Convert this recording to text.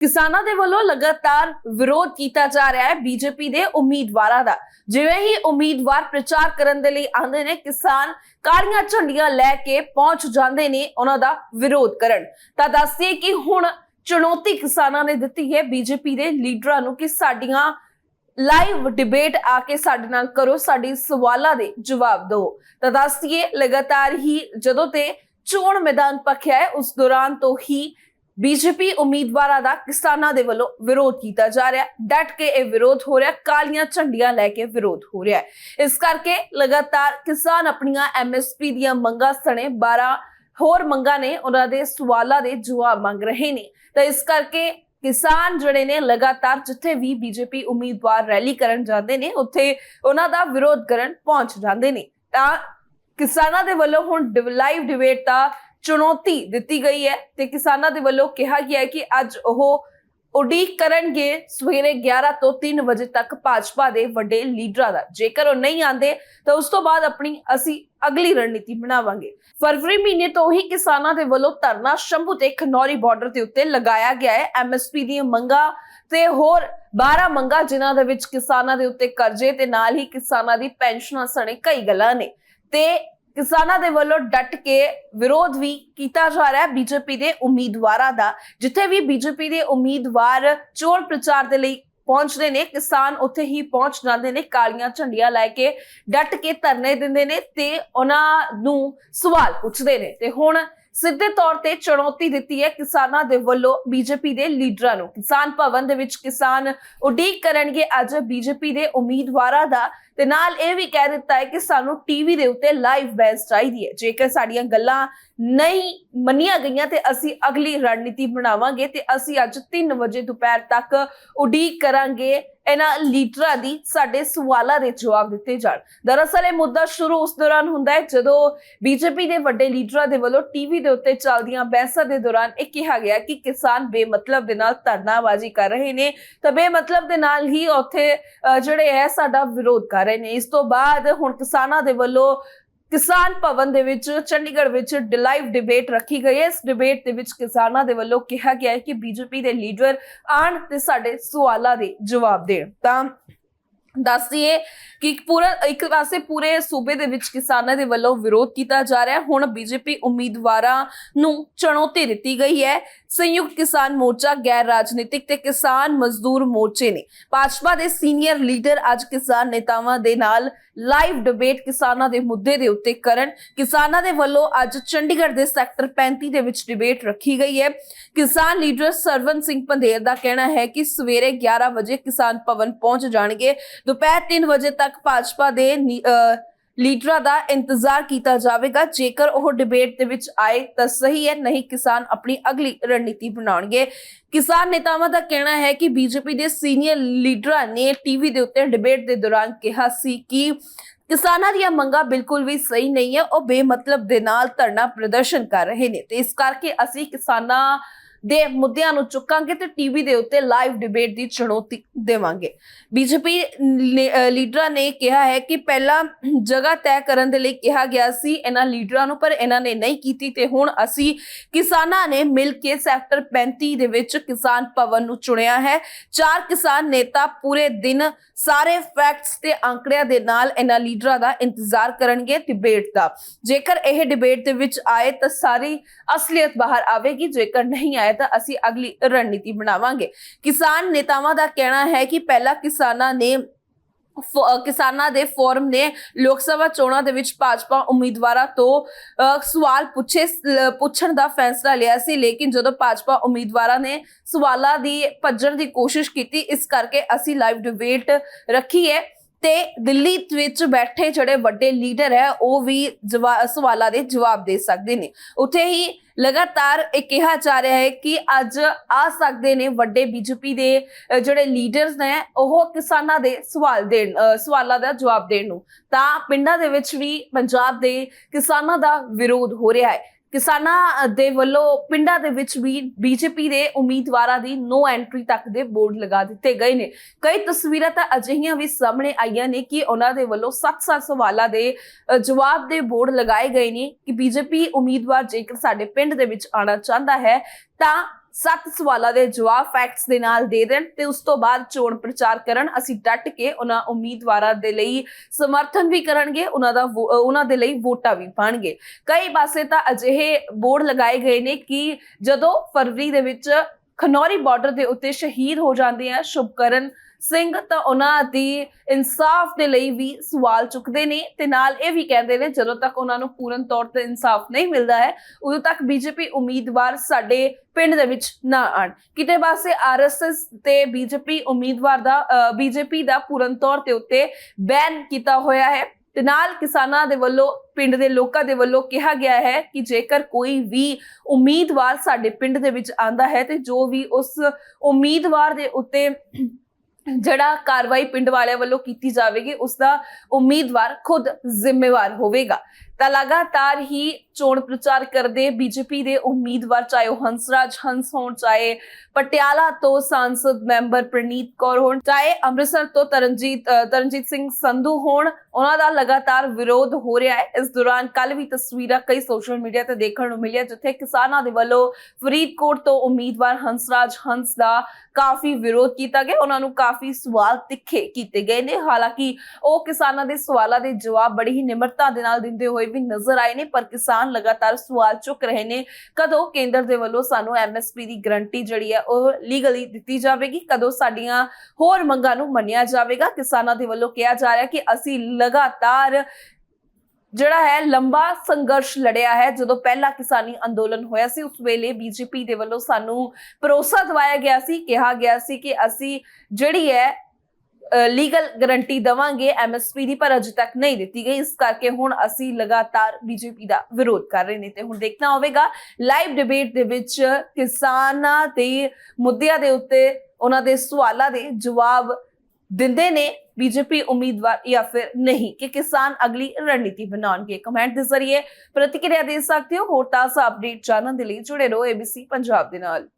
ਕਿਸਾਨਾਂ ਦੇ ਵੱਲੋਂ ਲਗਾਤਾਰ ਵਿਰੋਧ ਕੀਤਾ ਜਾ ਰਿਹਾ ਹੈ ਬੀਜੇਪੀ ਦੇ ਉਮੀਦਵਾਰਾਂ ਦਾ। ਜਿਵੇਂ ਹੀ ਉਮੀਦਵਾਰ ਪ੍ਰਚਾਰ ਕਰਨ ਦੇ ਲਈ ਆਉਂਦੇ ਨੇ, ਕਿਸਾਨ ਕਾਲੀਆਂ ਝੰਡੀਆਂ ਲੈ ਕੇ ਪਹੁੰਚ ਜਾਂਦੇ ਨੇ ਉਹਨਾਂ ਦਾ ਵਿਰੋਧ ਕਰਨ। ਤਾਂ ਦੱਸਈਏ ਕਿ ਹੁਣ ਚੁਣੌਤੀ ਕਿਸਾਨਾਂ ਨੇ ਦਿੱਤੀ ਹੈ। ਬੀਜੇਪੀ ਦੇ ਲੀਡਰਾਂ ਨੂੰ ਕਿ ਸਾਡੀਆਂ ਲਾਈਵ ਡਿਬੇਟ ਆ ਕੇ ਸਾਡੇ ਨਾਲ ਕਰੋ, ਸਾਡੀ ਸਵਾਲਾਂ ਦੇ ਜਵਾਬ ਦਿਓ। ਤਾਂ ਦੱਸਦੀਏ, ਲਗਾਤਾਰ ਹੀ ਜਦੋਂ ਤੇ ਚੋਣ ਮੈਦਾਨ ਪੱਖਿਆ ਹੈ, ਉਸ ਦੌਰਾਨ ਤੋਂ ਹੀ ਬੀਜੇਪੀ ਉਮੀਦਵਾਰਾਂ ਦਾ ਕਿਸਾਨਾਂ ਦੇ ਵੱਲੋਂ ਵਿਰੋਧ ਕੀਤਾ ਜਾ ਰਿਹਾ ਡਟ ਕੇ ਇਹ ਵਿਰੋਧ ਹੋ ਰਿਹਾ ਕਾਲੀਆਂ ਝੰਡੀਆਂ ਲੈ ਕੇ ਵਿਰੋਧ ਹੋ ਰਿਹਾ ਇਸ ਕਰਕੇ ਲਗਾਤਾਰ ਕਿਸਾਨ ਆਪਣੀਆਂ ਐਮਐਸਪੀ ਦੀਆਂ ਮੰਗਾਂ ਸਣੇ 12 ਹੋਰ ਮੰਗਾਂ ਨੇ ਉਹਨਾਂ ਦੇ ਸਵਾਲਾਂ ਦੇ ਜਵਾਬ ਮੰਗ ਰਹੇ ਨੇ। ਤਾਂ ਇਸ ਕਰਕੇ ਕਿਸਾਨ ਜਿਹੜੇ ਨੇ ਲਗਾਤਾਰ ਜਿੱਥੇ ਵੀ ਬੀਜੇਪੀ ਉਮੀਦਵਾਰ ਰੈਲੀ ਕਰਨ ਜਾਂਦੇ ਨੇ, ਉੱਥੇ ਉਹਨਾਂ ਦਾ ਵਿਰੋਧ ਕਰਨ ਪਹੁੰਚ ਜਾਂਦੇ ਨੇ। ਤਾਂ ਕਿਸਾਨਾਂ ਦੇ ਵੱਲੋਂ ਹੁਣ ਲਾਈਵ ਡਿਬੇਟ ਦਾ ਚੁਣੌਤੀ ਦਿੱਤੀ ਗਈ ਹੈ ਤੇ ਕਿਸਾਨਾਂ ਦੇ ਵੱਲੋਂ ਕਿਹਾ ਗਿਆ ਹੈ ਕਿ ਅੱਜ ਉਹ ਉਡੀਕ ਕਰਨਗੇ। ਸਵੇਰੇ 11 ਤੋਂ 3 ਵਜੇ ਤੱਕ ਭਾਜਪਾ ਦੇ ਵੱਡੇ ਲੀਡਰਾਂ ਦਾ। ਜੇਕਰ ਉਹ ਨਹੀਂ ਆਂਦੇ ਤਾਂ ਉਸ ਤੋਂ ਬਾਅਦ ਆਪਣੀ ਅਸੀਂ ਅਗਲੀ ਰਣਨੀਤੀ ਬਣਾਵਾਂਗੇ। ਫਰਵਰੀ ਮਹੀਨੇ ਤੋਂ ਹੀ ਕਿਸਾਨਾਂ ਦੇ ਵੱਲੋਂ ਧਰਨਾ ਸ਼ੰਭੂ ਤੇ ਖਨੌਰੀ ਬਾਰਡਰ ਦੇ ਉੱਤੇ ਲਗਾਇਆ ਗਿਆ ਹੈ। ਐਮਐਸਪੀ ਦੀਆਂ ਮੰਗਾਂ ਤੇ ਹੋਰ 12 ਮੰਗਾਂ, ਜਿਨ੍ਹਾਂ ਦੇ ਵਿੱਚ ਕਿਸਾਨਾਂ ਦੇ ਉੱਤੇ ਕਰਜ਼ੇ ਤੇ ਨਾਲ ਹੀ ਕਿਸਾਨਾਂ ਦੀ ਪੈਨਸ਼ਨਾਂ ਸਣੇ ਕਈ ਗੱਲਾਂ ਨੇ। ਤੇ ਕਿਸਾਨਾਂ ਦੇ ਵੱਲੋਂ ਡਟ ਕੇ ਵਿਰੋਧ ਵੀ ਕੀਤਾ ਜਾ ਰਿਹਾ ਹੈ ਬੀਜੇਪੀ ਦੇ ਉਮੀਦਵਾਰਾਂ ਦਾ, ਜਿੱਥੇ ਵੀ ਬੀਜੇਪੀ ਦੇ ਉਮੀਦਵਾਰ ਚੋਣ ਪ੍ਰਚਾਰ ਦੇ ਲਈ ਪਹੁੰਚਦੇ ਨੇ, ਕਿਸਾਨ ਉੱਥੇ ਹੀ ਪਹੁੰਚ ਜਾਂਦੇ ਨੇ, ਕਾਲੀਆਂ ਝੰਡੀਆਂ ਲੈ ਕੇ ਡਟ ਕੇ ਧਰਨੇ ਦਿੰਦੇ ਨੇ ਤੇ ਉਹਨਾਂ ਨੂੰ ਸਵਾਲ ਪੁੱਛਦੇ ਨੇ। ਤੇ ਹੁਣ ਸਿੱਧੇ ਤੌਰ ਤੇ ਚੁਣੌਤੀ ਦਿੱਤੀ ਹੈ ਕਿਸਾਨਾਂ ਦੇ ਵੱਲੋਂ ਬੀਜੇਪੀ ਦੇ ਲੀਡਰਾਂ ਨੂੰ। ਕਿਸਾਨ ਭਵਨ ਦੇ ਵਿੱਚ ਕਿਸਾਨ ਉਡੀਕ ਕਰਨਗੇ। ਅੱਜ ਬੀਜੇਪੀ ਦੇ ਉਮੀਦਵਾਰਾਂ ਦਾ ਤੇ ਨਾਲ ਇਹ ਵੀ ਕਹਿ ਦਿੱਤਾ ਹੈ ਕਿ ਸਾਨੂੰ ਟੀਵੀ ਦੇ ਉੱਤੇ ਲਾਈਵ ਬਹਿਸ ਚਾਹੀਦੀ ਹੈ। ਜੇਕਰ ਸਾਡੀਆਂ ਗੱਲਾਂ ਨਹੀਂ ਮੰਨੀਆਂ ਗਈਆਂ ਤੇ ਅਸੀਂ ਅਗਲੀ ਰਣਨੀਤੀ ਬਣਾਵਾਂਗੇ ਤੇ ਅਸੀਂ ਅੱਜ 3 ਵਜੇ ਦੁਪਹਿਰ ਤੱਕ ਉਡੀਕ ਕਰਾਂਗੇ। ਇਹਨਾਂ ਲੀਡਰਾਂ ਦੀ ਸਾਡੇ ਸਵਾਲਾਂ ਦੇ ਜਵਾਬ ਦਿੱਤੇ ਜਾਣ। ਦਰਅਸਲ ਇਹ ਮੁੱਦਾ ਸ਼ੁਰੂ ਉਸ ਦੌਰਾਨ ਹੁੰਦਾ ਹੈ ਜਦੋਂ ਬੀਜੇਪੀ ਦੇ ਵੱਡੇ ਲੀਡਰਾਂ ਦੇ ਵੱਲੋਂ ਟੀਵੀ ਦੇ ਉੱਤੇ ਚੱਲਦੀਆਂ ਬਹਿਸਾਂ ਦੇ ਦੌਰਾਨ ਇਹ ਕਿਹਾ ਗਿਆ ਕਿ ਕਿਸਾਨ ਬੇਮਤਲਬ ਦੇ ਨਾਲ ਧਰਨਾਬਾਜ਼ੀ ਕਰ ਰਹੇ ਨੇ। ਤਾਂ ਬੇਮਤਲਬ ਦੇ ਨਾਲ ਹੀ ਉੱਥੇ ਜਿਹੜੇ ਹੈ ਸਾਡਾ ਵਿਰੋਧ ਕਰ ਰਹੇ ਨੇ। ਇਸ ਤੋਂ ਬਾਅਦ ਹੁਣ ਕਿਸਾਨਾਂ ਦੇ ਵੱਲੋਂ ਕਿਸਾਨ ਭਵਨ ਦੇ ਵਿੱਚ, ਚੰਡੀਗੜ੍ਹ ਵਿੱਚ ਲਾਈਵ ਡਿਬੇਟ ਰੱਖੀ ਗਈ ਹੈ। ਇਸ ਡਿਬੇਟ ਦੇ ਵਿੱਚ ਕਿਸਾਨਾਂ ਦੇ ਵੱਲੋਂ ਕਿਹਾ ਗਿਆ ਹੈ ਕਿ ਬੀਜੇਪੀ ਦੇ ਲੀਡਰ ਆਣ ਤੇ ਸਾਡੇ ਸਵਾਲਾਂ ਦੇ ਜਵਾਬ ਦੇਣ। ਤਾਂ ਦੱਸ ਦਈਏ ਕਿ ਪੂਰਾ, ਇੱਕ ਪਾਸੇ ਪੂਰੇ ਸੂਬੇ ਦੇ ਵਿੱਚ ਕਿਸਾਨਾਂ ਦੇ ਵੱਲੋਂ ਵਿਰੋਧ ਕੀਤਾ ਜਾ ਰਿਹਾ ਹੁਣ ਬੀਜੇਪੀ ਉਮੀਦਵਾਰਾਂ ਨੂੰ ਚੁਣੌਤੀ ਦਿੱਤੀ ਗਈ ਹੈ। ਸੰਯੁਕਤ ਕਿਸਾਨ ਮੋਰਚਾ, ਗੈਰ ਰਾਜਨੀਤਿਕ ਤੇ ਕਿਸਾਨ ਮਜ਼ਦੂਰ ਮੋਰਚੇ ਨੇ। ਭਾਜਪਾ ਦੇ ਸੀਨੀਅਰ ਲੀਡਰ ਅੱਜ ਕਿਸਾਨ ਨੇਤਾਵਾਂ ਦੇ ਨਾਲ ਲਾਈਵ ਡਿਬੇਟ ਕਿਸਾਨਾਂ ਦੇ ਮੁੱਦੇ ਦੇ ਉੱਤੇ ਕਰਨ। ਕਿਸਾਨਾਂ ਦੇ ਵੱਲੋਂ ਅੱਜ ਚੰਡੀਗੜ੍ਹ ਦੇ ਸੈਕਟਰ 35 ਦੇ ਵਿੱਚ ਡਿਬੇਟ ਰੱਖੀ ਗਈ ਹੈ। ਕਿਸਾਨ ਲੀਡਰ ਸਰਵਨ ਸਿੰਘ ਪੰਧੇਰ ਦਾ ਕਹਿਣਾ ਹੈ ਕਿ ਸਵੇਰੇ 11 ਵਜੇ ਕਿਸਾਨ ਭਵਨ ਪਹੁੰਚ ਜਾਣਗੇ। ਦੁਪਹਿਰ 3 ਵਜੇ ਤੱਕ ਭਾਜਪਾ ਦੇ ਅਹ ਲੀਡਰਾਂ ਦਾ ਇੰਤਜ਼ਾਰ ਕੀਤਾ ਜਾਵੇਗਾ। ਜੇਕਰ ਉਹ ਡਿਬੇਟ ਦੇ ਵਿੱਚ ਆਏ ਤਾਂ ਸਹੀ ਹੈ, ਨਹੀਂ ਕਿਸਾਨ ਆਪਣੀ ਅਗਲੀ ਰਣਨੀਤੀ ਬਣਾਉਣਗੇ। ਕਿਸਾਨ ਨੇਤਾਵਾਂ ਦਾ ਕਹਿਣਾ ਹੈ ਕਿ ਬੀਜੇਪੀ ਦੇ ਸੀਨੀਅਰ ਲੀਡਰਾਂ ਨੇ ਟੀਵੀ ਦੇ ਉੱਤੇ ਡਿਬੇਟ ਦੇ ਦੌਰਾਨ ਕਿਹਾ ਸੀ ਕਿ ਕਿਸਾਨਾਂ ਦੀਆਂ ਮੰਗਾਂ ਬਿਲਕੁਲ ਵੀ ਸਹੀ ਨਹੀਂ ਹੈ, ਉਹ ਬੇਮਤਲਬ ਦੇ ਨਾਲ ਧਰਨਾ ਪ੍ਰਦਰਸ਼ਨ ਕਰ ਰਹੇ ਨੇ। ਤੇ ਇਸ ਕਰਕੇ ਅਸੀਂ ਕਿਸਾਨਾਂ ਦੇ ਮੁੱਦਿਆਂ ਨੂੰ ਚੁੱਕਾਂਗੇ ਤੇ ਟੀਵੀ ਦੇ ਉੱਤੇ ਲਾਈਵ ਡਿਬੇਟ ਦੀ ਚੁਣੌਤੀ ਦੇਵਾਂਗੇ। ਬੀਜੇਪੀ ਲੀਡਰਾਂ ਨੇ ਕਿਹਾ ਹੈ ਕਿ ਪਹਿਲਾਂ ਜਗ੍ਹਾ ਤੈਅ ਕਰਨ ਦੇ ਲਈ ਕਿਹਾ ਗਿਆ ਸੀ, ਇਹਨਾਂ ਲੀਡਰਾਂ ਨੂੰ, ਪਰ ਇਹਨਾਂ ਨੇ ਨਹੀਂ ਕੀਤੀ ਤੇ ਹੁਣ ਅਸੀਂ ਕਿਸਾਨਾਂ ਨੇ ਮਿਲ ਕੇ ਸੈਕਟਰ 35 ਦੇ ਵਿੱਚ ਕਿਸਾਨ ਭਵਨ ਨੂੰ ਚੁਣਿਆ ਹੈ। ਚਾਰ ਕਿਸਾਨ ਨੇਤਾ ਪੂਰੇ ਦਿਨ ਸਾਰੇ ਫੈਕਟਸ ਤੇ ਅੰਕੜਿਆਂ ਦੇ ਨਾਲ ਇਹਨਾਂ ਲੀਡਰਾਂ ਦਾ ਇੰਤਜ਼ਾਰ ਕਰਨਗੇ ਡਿਬੇਟ ਦਾ। ਜੇਕਰ ਇਹ ਡਿਬੇਟ ਦੇ ਵਿੱਚ ਆਏ ਤਾਂ ਸਾਰੀ ਅਸਲੀਅਤ ਬਾਹਰ ਆਵੇਗੀ, ਜੇਕਰ ਨਹੀਂ ਆਏ ਤਾਂ ਅਸੀਂ ਅਗਲੀ ਰਣਨੀਤੀ ਬਣਾਵਾਂਗੇ। ਕਿਸਾਨ ਨੇਤਾਵਾਂ ਦਾ ਕਹਿਣਾ ਹੈ ਕਿ ਪਹਿਲਾਂ ਕਿਸਾਨਾਂ ਨੇ ਕਿਸਾਨਾਂ ਦੇ ਫੋਰਮ ਨੇ ਲੋਕ ਸਭਾ ਚੋਣਾਂ ਦੇ ਵਿੱਚ ਭਾਜਪਾ ਉਮੀਦਵਾਰਾਂ ਤੋਂ ਸਵਾਲ ਪੁੱਛੇ ਪੁੱਛਣ ਦਾ ਫੈਸਲਾ ਲਿਆ ਸੀ। ਲੇਕਿਨ ਜਦੋਂ ਭਾਜਪਾ ਉਮੀਦਵਾਰਾਂ ਨੇ ਸਵਾਲਾਂ ਦੀ ਭੱਜਣ ਦੀ ਕੋਸ਼ਿਸ਼ ਕੀਤੀ, ਇਸ ਕਰਕੇ ਅਸੀਂ ਲਾਈਵ ਡਿਬੇਟ ਰੱਖੀ ਹੈ। ਤੇ ਦਿੱਲੀ ਵਿੱਚ ਬੈਠੇ ਜਿਹੜੇ ਵੱਡੇ ਲੀਡਰ ਹੈ, ਉਹ ਵੀ ਸਵਾਲਾਂ ਦੇ ਜਵਾਬ ਦੇ ਸਕਦੇ ਨੇ। ਉੱਥੇ ਹੀ ਲਗਾਤਾਰ ਇਹ ਕਿਹਾ ਜਾ ਰਿਹਾ ਹੈ ਕਿ ਅੱਜ ਆ ਸਕਦੇ ਨੇ ਵੱਡੇ ਬੀਜੇਪੀ ਦੇ ਜਿਹੜੇ ਲੀਡਰਸ ਨੇ, ਉਹ ਕਿਸਾਨਾਂ ਦੇ ਸਵਾਲ ਦੇਣ ਸਵਾਲਾਂ ਦਾ ਜਵਾਬ ਦੇਣ ਨੂੰ। ਤਾਂ ਪਿੰਡਾਂ ਦੇ ਵਿੱਚ ਵੀ ਪੰਜਾਬ ਦੇ ਕਿਸਾਨਾਂ ਦਾ ਵਿਰੋਧ ਹੋ ਰਿਹਾ ਹੈ। ਕਿਸਾਨਾਂ ਦੇ ਵੱਲੋਂ ਪਿੰਡਾਂ ਦੇ ਵਿੱਚ ਵੀ ਬੀਜੇਪੀ ਦੇ ਉਮੀਦਵਾਰਾਂ ਦੀ ਨੋ ਐਂਟਰੀ ਤੱਕ ਦੇ ਬੋਰਡ ਲਗਾ ਦਿੱਤੇ ਗਏ ਨੇ। ਕਈ ਤਸਵੀਰਾਂ ਤਾਂ ਅਜਿਹੀਆਂ ਵੀ ਸਾਹਮਣੇ ਆਈਆਂ ਨੇ ਕਿ ਉਹਨਾਂ ਦੇ ਵੱਲੋਂ 7-7 ਸਵਾਲਾਂ ਦੇ ਜਵਾਬ ਦੇ ਬੋਰਡ ਲਗਾਏ ਗਏ ਨੇ ਕਿ ਬੀਜੇਪੀ ਉਮੀਦਵਾਰ ਜੇਕਰ ਸਾਡੇ ਪਿੰਡ ਦੇ ਵਿੱਚ ਆਣਾ ਚਾਹੁੰਦਾ ਹੈ ਤਾਂ ਸੱਤ ਸਵਾਲਾਂ ਦੇ ਜਵਾਬ ਫੈਕਟਸ ਦੇ ਨਾਲ ਦੇ ਦੇਣ ਤੇ ਉਸ ਤੋਂ ਬਾਅਦ ਚੋਣ ਪ੍ਰਚਾਰ ਕਰਨ। ਅਸੀਂ ਡਟ ਕੇ ਉਹਨਾਂ ਉਮੀਦਵਾਰਾਂ ਦੇ ਲਈ ਸਮਰਥਨ ਵੀ ਕਰਨਗੇ, ਉਹਨਾਂ ਦਾ ਵੋ- ਉਹਨਾਂ ਦੇ ਲਈ ਵੋਟਾਂ ਵੀ ਪਾਣਗੇ। ਕਈ ਪਾਸੇ ਤਾਂ ਅਜਿਹੇ ਬੋਰਡ ਲਗਾਏ ਗਏ ਨੇ ਕਿ ਜਦੋਂ ਫਰਵਰੀ ਦੇ ਵਿੱਚ ਖਨੌਰੀ ਬਾਰਡਰ ਦੇ ਉੱਤੇ ਸ਼ਹੀਦ ਹੋ ਜਾਂਦੇ ਆ ਸ਼ੁਭਕਰਨ ਸਿੰਘ ਤਾਂ ਉਹਨਾਂ ਦੀ ਇਨਸਾਫ ਦੇ ਲਈ ਵੀ ਸਵਾਲ ਚੁੱਕਦੇ ਨੇ ਤੇ ਨਾਲ ਇਹ ਵੀ ਕਹਿੰਦੇ ਨੇ ਜਦੋਂ ਤੱਕ ਉਹਨਾਂ ਨੂੰ ਪੂਰਨ ਤੌਰ ਤੇ ਇਨਸਾਫ ਨਹੀਂ ਮਿਲਦਾ ਹੈ, ਉਦੋਂ ਤੱਕ ਬੀਜੇਪੀ ਉਮੀਦਵਾਰ ਸਾਡੇ ਪਿੰਡ ਦੇ ਵਿੱਚ ਨਾ ਆਣ ਕਿਤੇ ਪਾਸੇ ਆਰਐਸਐਸ ਤੇ ਬੀਜੇਪੀ ਉਮੀਦਵਾਰ ਦਾ ਬੀਜੇਪੀ ਦਾ ਪੂਰਨ ਤੌਰ ਤੇ ਉੱਤੇ ਬੈਨ ਕੀਤਾ ਹੋਇਆ ਹੈ। ਤੇ ਨਾਲ ਕਿਸਾਨਾਂ ਦੇ ਵੱਲੋਂ, ਪਿੰਡ ਦੇ ਲੋਕਾਂ ਦੇ ਵੱਲੋਂ ਕਿਹਾ ਗਿਆ ਹੈ ਕਿ ਜੇਕਰ ਕੋਈ ਵੀ ਉਮੀਦਵਾਰ ਸਾਡੇ ਪਿੰਡ ਦੇ ਵਿੱਚ ਆਂਦਾ ਹੈ ਤੇ ਜੋ ਵੀ ਉਸ ਉਮੀਦਵਾਰ ਦੇ ਉੱਤੇ ਜਿਹੜਾ ਕਾਰਵਾਈ ਪਿੰਡ ਵਾਲਿਆਂ ਵੱਲੋਂ ਕੀਤੀ ਜਾਵੇਗੀ ਉਸ ਦਾ ਉਮੀਦਵਾਰ ਖੁਦ ਜ਼ਿੰਮੇਵਾਰ ਹੋਵੇਗਾ। ਤਾਂ ਲਗਾਤਾਰ ਹੀ ਚੋਣ ਪ੍ਰਚਾਰ ਕਰਦੇ ਬੀਜੇਪੀ ਦੇ ਉਮੀਦਵਾਰ, ਚਾਹੇ ਉਹ ਹੰਸਰਾਜ ਹੰਸ ਹੋਣ, ਚਾਹੇ ਪਟਿਆਲਾ ਤੋਂ ਸੰਸਦ ਮੈਂਬਰ ਪ੍ਰਨੀਤ ਕੌਰ ਹੋਣ, ਚਾਹੇ ਅੰਮ੍ਰਿਤਸਰ ਤੋਂ ਤਰਨਜੀਤ ਤਰਨਜੀਤ ਸਿੰਘ ਸੰਧੂ ਹੋਣ, ਉਹਨਾਂ ਦਾ ਲਗਾਤਾਰ ਵਿਰੋਧ ਹੋ ਰਿਹਾ ਹੈ। ਇਸ ਦੌਰਾਨ ਕੱਲ ਵੀ ਤਸਵੀਰਾਂ ਕਈ ਸੋਸ਼ਲ ਮੀਡੀਆ ਤੇ ਦੇਖਣ ਨੂੰ ਮਿਲੀਆਂ, ਜਿੱਥੇ ਕਿਸਾਨਾਂ ਦੇ ਵੱਲੋਂ ਫਰੀਦਕੋਟ ਤੋਂ ਉਮੀਦਵਾਰ ਹੰਸਰਾਜ ਹੰਸ ਦਾ ਕਾਫੀ ਵਿਰੋਧ ਕੀਤਾ ਗਿਆ। ਉਹਨਾਂ ਨੂੰ ਕਾਫੀ ਸਵਾਲ ਤਿੱਖੇ ਕੀਤੇ ਗਏ ਨੇ। ਹਾਲਾਂਕਿ ਉਹ ਕਿਸਾਨਾਂ ਦੇ ਸਵਾਲਾਂ ਦੇ ਜਵਾਬ ਬੜੀ ਹੀ ਨਿਮਰਤਾ ਦੇ ਨਾਲ ਦਿੰਦੇ ਹੋਏ ਵੀ ਨਜ਼ਰ ਆਏ ਨੇ, ਪਰ ਕਿਸਾਨ ਲਗਾਤਾਰ ਸਵਾਲ ਚੁੱਕ ਰਹੇ ਨੇ, ਕਦੋਂ ਕੇਂਦਰ ਦੇ ਵੱਲੋਂ ਸਾਨੂੰ ਐਮਐਸਪੀ ਦੀ ਗਰੰਟੀ ਜਿਹੜੀ ਹੈ, ਉਹ ਲੀਗਲੀ ਦਿੱਤੀ ਜਾਵੇਗੀ? ਕਦੋਂ ਸਾਡੀਆਂ ਹੋਰ ਮੰਗਾਂ ਨੂੰ ਮੰਨਿਆ ਜਾਵੇਗਾ? ਕਿਸਾਨਾਂ ਦੇ ਵੱਲੋਂ ਕਿਹਾ ਜਾ ਰਿਹਾ ਕਿ ਅਸੀਂ ਲਗਾਤਾਰ ਜਿਹੜਾ ਹੈ, ਲੰਬਾ ਸੰਘਰਸ਼ ਲੜਿਆ ਹੈ। ਜਦੋਂ ਪਹਿਲਾ ਕਿਸਾਨੀ ਅੰਦੋਲਨ ਹੋਇਆ ਸੀ, ਉਸ ਵੇਲੇ ਬੀਜੇਪੀ ਦੇ ਵੱਲੋਂ ਸਾਨੂੰ ਭਰੋਸਾ ਦਿਵਾਇਆ ਗਿਆ ਸੀ, ਕਿਹਾ ਗਿਆ ਸੀ ਕਿ ਅਸੀਂ ਜਿਹੜੀ ਹੈ ਲੀਗਲ ਗਾਰੰਟੀ ਦਵਾਂਗੇ ਐਮਐਸਪੀ ਦੀ, ਪਰ ਅਜੇ ਤੱਕ ਨਹੀਂ ਦਿੱਤੀ ਗਈ। ਇਸ ਕਰਕੇ ਹੁਣ ਅਸੀਂ ਲਗਾਤਾਰ ਬੀਜੇਪੀ ਦਾ ਵਿਰੋਧ ਕਰ ਰਹੇ ਨੇ ਤੇ ਹੁਣ ਦੇਖਣਾ ਹੋਵੇਗਾ। ਲਾਈਵ ਡਿਬੇਟ ਦੇ ਵਿੱਚ ਕਿਸਾਨਾਂ ਦੇ ਮੁੱਦਿਆਂ ਦੇ ਉੱਤੇ ਉਹਨਾਂ ਦੇ ਸਵਾਲਾਂ ਦੇ ਜਵਾਬ ਦਿੰਦੇ ਨੇ ਬੀਜੇਪੀ ਉਮੀਦਵਾਰ ਜਾਂ ਫਿਰ ਨਹੀਂ ਕਿ ਕਿਸਾਨ ਅਗਲੀ ਰਣਨੀਤੀ ਬਣਾਉਣਗੇ। ਕਮੈਂਟ ਦੇ ਜ਼ਰੀਏ ਪ੍ਰਤੀਕਿਰਿਆ ਦੇ ਸਕਦੇ ਹੋ। ਹੋਰ ਤਾਜ਼ਾ ਅਪਡੇਟ ਜਾਣਨ ਦੇ ਲਈ ਜੁੜੇ ਰਹੋ ABC ਪੰਜਾਬ ਦੇ ਨਾਲ।